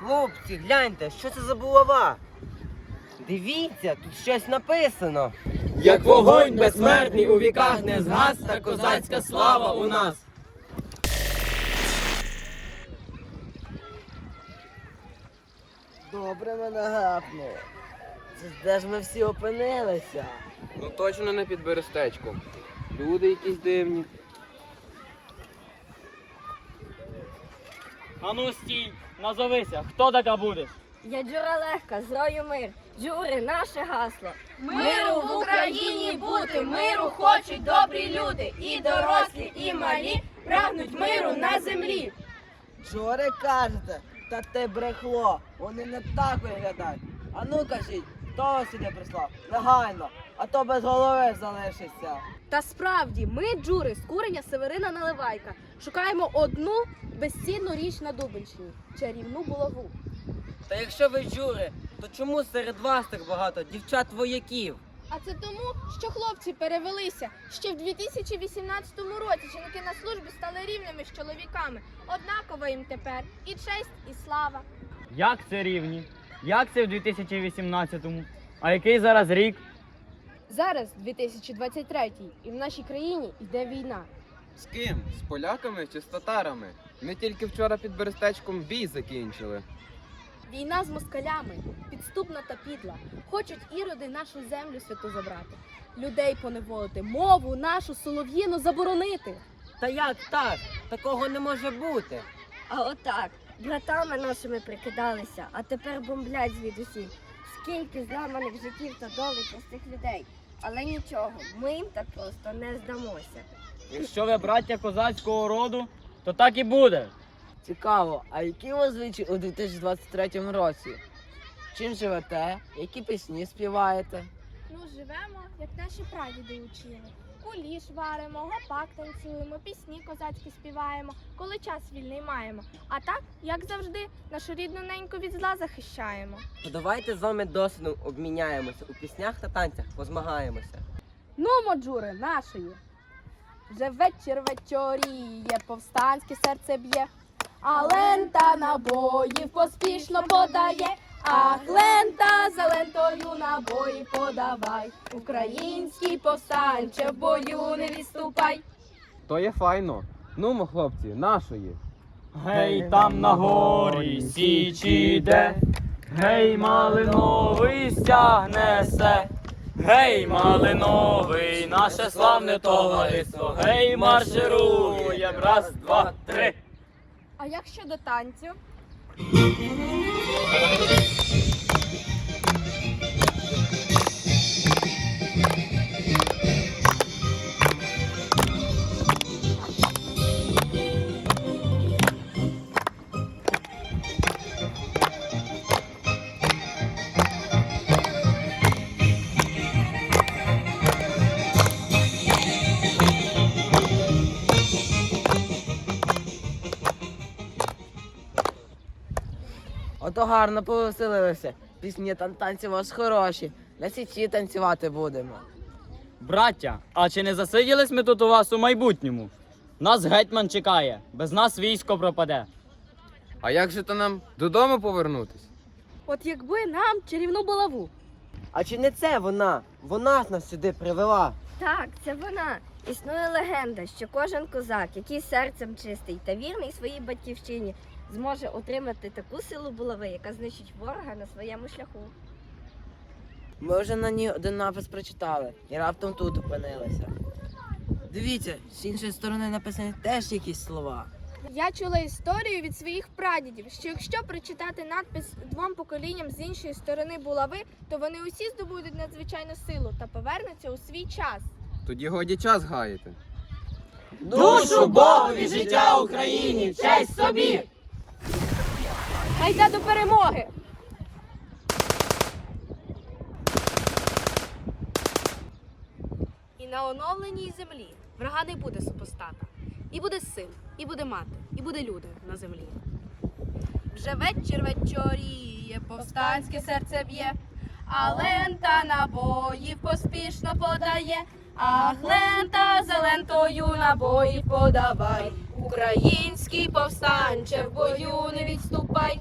Хлопці, гляньте, що це за булава? Дивіться, тут щось написано. Як вогонь безсмертний у віках не згас, та козацька слава у нас. Добре мене гапнуло. Це де ж ми всі опинилися? Ну точно не під берестечком. Люди якісь дивні. Ану стій, назовися, хто така будеш? Я Джура Легка, з рою мир. Джури, наше гасло. Миру в Україні бути, миру хочуть добрі люди, і дорослі, і малі прагнуть миру на землі. Чори кажете, та те брехло, вони не так виглядають. А ну кажіть, хто вас сюди прислав? Негайно, а то без голови залишиться. Та справді, ми, джури, з курення Северина Наливайка, шукаємо одну безцінну річ на Дубенщині чарівну булаву. Та якщо ви жури, то чому серед вас так багато дівчат-вояків? А це тому, що хлопці перевелися. Ще в 2018 році жінки на службі стали рівними з чоловіками. Однаково їм тепер і честь, і слава. Як це рівні? Як це в 2018-му? А який зараз рік? Зараз 2023 і в нашій країні йде війна. З ким? З поляками чи з татарами? Ми тільки вчора під берестечком бій закінчили. Війна з москалями, підступна та підла. Хочуть іроди нашу землю святу забрати. Людей поневолити, мову нашу солов'їну заборонити. Та як так? Такого не може бути. А отак, братами нашими прикидалися, а тепер бомблять звідусіль. Скільки зламаних життів та долі простих людей. Але нічого, ми їм так просто не здамося. Якщо ви браття козацького роду, то так і буде. Цікаво, а які у вас звичаї у 2023 році? Чим живете? Які пісні співаєте? Ну, живемо, як наші прадіди учили. Куліш варимо, гопак танцюємо, пісні козацькі співаємо, коли час вільний маємо. А так, як завжди, нашу рідну неньку від зла захищаємо. То давайте з вами досвідом обміняємося у піснях та танцях, позмагаємося. Ну, моджури, нашої. Вже вечір вечоріє, повстанське серце б'є, а лента набоїв поспішно подає. Ах, лента за лентою набої подавай. Український повстанче в бою не відступай. То є файно. Ну, хлопці, нашої. Гей, там на горі січ іде, гей, малиновий стяг несе. Гей, малиновий, наше славне товариство, гей, маршируєм, раз, два, три. А як щодо танцю? よろしくお願いします。Ото гарно повеселилися. Пісні та танці у вас хороші. На січі танцювати будемо. Браття, а чи не засиділись ми тут у вас у майбутньому? Нас гетьман чекає, без нас військо пропаде. А як же то нам додому повернутись? От якби нам чарівну булаву. А чи не це вона? Вона ж нас сюди привела. Так, це вона. Існує легенда, що кожен козак, який серцем чистий та вірний своїй батьківщині, зможе отримати таку силу булави, яка знищить ворога на своєму шляху. Ми вже на ній один напис прочитали і раптом тут опинилися. Дивіться, з іншої сторони написані теж якісь слова. Я чула історію від своїх прадідів, що якщо прочитати надпис двом поколінням з іншої сторони булави, то вони усі здобудуть надзвичайну силу та повернуться у свій час. Тоді годі час гаяти. Душу Богові, життя Україні, честь собі! Гайда до перемоги! І на оновленій землі врага не буде супостата. І буде син, і буде мати, і буде люди на землі. Вже вечір вечоріє, повстанське серце б'є, а лента набоїв поспішно подає. Ах, лента зелентою набої подавай. Український повстанче в бою не відступай.